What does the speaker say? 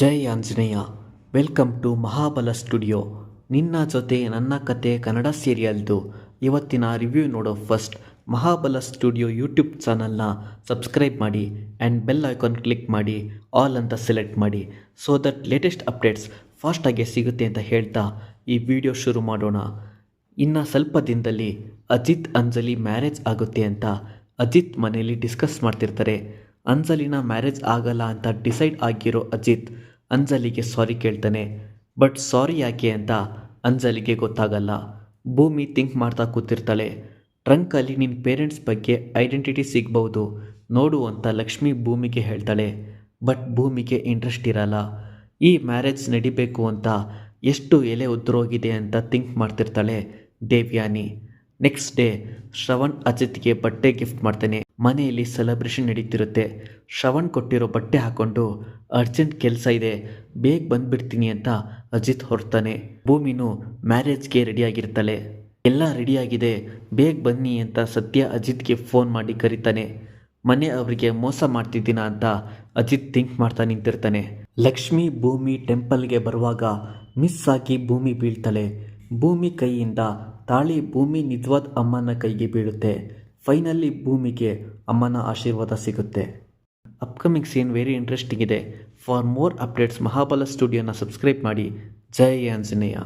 Jai Anjaneya. Welcome to Mahabala studio. ನಿನ್ನ ಜೊತೆ ನನ್ನ ಕತೆ ಕನ್ನಡ ಸೀರಿಯಲ್ದು. ಇವತ್ತಿನ ರಿವ್ಯೂ ನೋಡೋ ಫಸ್ಟ್ ಮಹಾಬಲ ಸ್ಟುಡಿಯೋ ಯೂಟ್ಯೂಬ್ ಚಾನಲ್ನ ಸಬ್ಸ್ಕ್ರೈಬ್ ಮಾಡಿ ಆ್ಯಂಡ್ ಬೆಲ್ ಐಕಾನ್ ಕ್ಲಿಕ್ ಮಾಡಿ, ಆಲ್ ಅಂತ ಸೆಲೆಕ್ಟ್ ಮಾಡಿ. ಸೊ ದಟ್ ಲೇಟೆಸ್ಟ್ ಅಪ್ಡೇಟ್ಸ್ ಫಾಸ್ಟಾಗಿ ಸಿಗುತ್ತೆ ಅಂತ ಹೇಳ್ತಾ ಈ ವಿಡಿಯೋ ಶುರು ಮಾಡೋಣ. ಇನ್ನು ಸ್ವಲ್ಪ ದಿನದಲ್ಲಿ ಅಜಿತ್ ಅಂಜಲಿ ಮ್ಯಾರೇಜ್ ಆಗುತ್ತೆ ಅಂತ ಅಜಿತ್ ಮನೆಯಲ್ಲಿ ಡಿಸ್ಕಸ್ ಮಾಡ್ತಿರ್ತಾರೆ. ಅಂಜಲಿನ ಮ್ಯಾರೇಜ್ ಆಗಲ್ಲ ಅಂತ ಡಿಸೈಡ್ ಆಗಿರೋ ಅಜಿತ್ ಅಂಜಲಿಗೆ ಸಾರಿ ಕೇಳ್ತಾನೆ. ಬಟ್ ಸಾರಿ ಯಾಕೆ ಅಂತ ಅಂಜಲಿಗೆ ಗೊತ್ತಾಗಲ್ಲ. ಭೂಮಿ ಥಿಂಕ್ ಮಾಡ್ತಾ ಕೂತಿರ್ತಾಳೆ. ಟ್ರಂಕಲ್ಲಿ ನಿನ್ನ ಪೇರೆಂಟ್ಸ್ ಬಗ್ಗೆ ಐಡೆಂಟಿಟಿ ಸಿಗ್ಬೋದು. ನೋಡು ಅಂತ ಲಕ್ಷ್ಮಿ ಭೂಮಿಗೆ ಹೇಳ್ತಾಳೆ. ಬಟ್ ಭೂಮಿಗೆ ಇಂಟ್ರೆಸ್ಟ್ ಇರಲ್ಲ. ಈ ಮ್ಯಾರೇಜ್ ನಡಿಬೇಕು ಅಂತ ಎಷ್ಟು ಎಲೆ ಉದುರೋಗಿದೆ ಅಂತ ಥಿಂಕ್ ಮಾಡ್ತಿರ್ತಾಳೆ ದೇವ್ಯಾನಿ. ನೆಕ್ಸ್ಟ್ ಡೇ ಶ್ರವಣ್ ಅಜಿತ್ಗೆ ಬಟ್ಟೆ ಗಿಫ್ಟ್ ಮಾಡ್ತಾನೆ. ಮನೆಯಲ್ಲಿ ಸೆಲೆಬ್ರೇಷನ್ ನಡೀತಿರುತ್ತೆ. ಶ್ರವಣ್ ಕೊಟ್ಟಿರೋ ಬಟ್ಟೆ ಹಾಕೊಂಡು ಅರ್ಜೆಂಟ್ ಕೆಲಸ ಇದೆ, ಬೇಗ ಬಂದ್ಬಿಡ್ತೀನಿ ಅಂತ ಅಜಿತ್ ಹೊರ್ತಾನೆ ಭೂಮಿನೂ ಮ್ಯಾರೇಜ್ಗೆ ರೆಡಿಯಾಗಿರ್ತಾಳೆ. ಎಲ್ಲ ರೆಡಿಯಾಗಿದೆ, ಬೇಗ ಬನ್ನಿ ಅಂತ ಸತ್ಯ ಅಜಿತ್ಗೆ ಫೋನ್ ಮಾಡಿ ಕರೀತಾನೆ. ಮನೆ ಅವರಿಗೆ ಮೋಸ ಮಾಡ್ತಿದ್ದೀನ ಅಂತ ಅಜಿತ್ ಥಿಂಕ್ ಮಾಡ್ತಾ ನಿಂತಿರ್ತಾನೆ. ಲಕ್ಷ್ಮಿ ಭೂಮಿ ಟೆಂಪಲ್ಗೆ ಬರುವಾಗ ಮಿಸ್ ಆಗಿ ಭೂಮಿ ಬೀಳ್ತಾಳೆ. ಭೂಮಿ ಕೈಯಿಂದ ತಾಳಿ ಭೂಮಿ ನಿಜವಾದ ಅಮ್ಮನ ಕೈಗೆ ಬೀಳುತ್ತೆ. ಫೈನಲಿ ಭೂಮಿಗೆ ಅಮ್ಮನ ಆಶೀರ್ವಾದ ಸಿಗುತ್ತೆ. ಅಪ್ಕಮಿಂಗ್ ಸೀನ್ ವೆರಿ ಇಂಟ್ರೆಸ್ಟಿಂಗ್ ಇದೆ. ಫಾರ್ ಮೋರ್ ಅಪ್ಡೇಟ್ಸ್ ಮಹಾಬಲ ಸ್ಟುಡಿಯೋನ ಸಬ್ಸ್ಕ್ರೈಬ್ ಮಾಡಿ. ಜೈ ಆಂಜನೇಯ.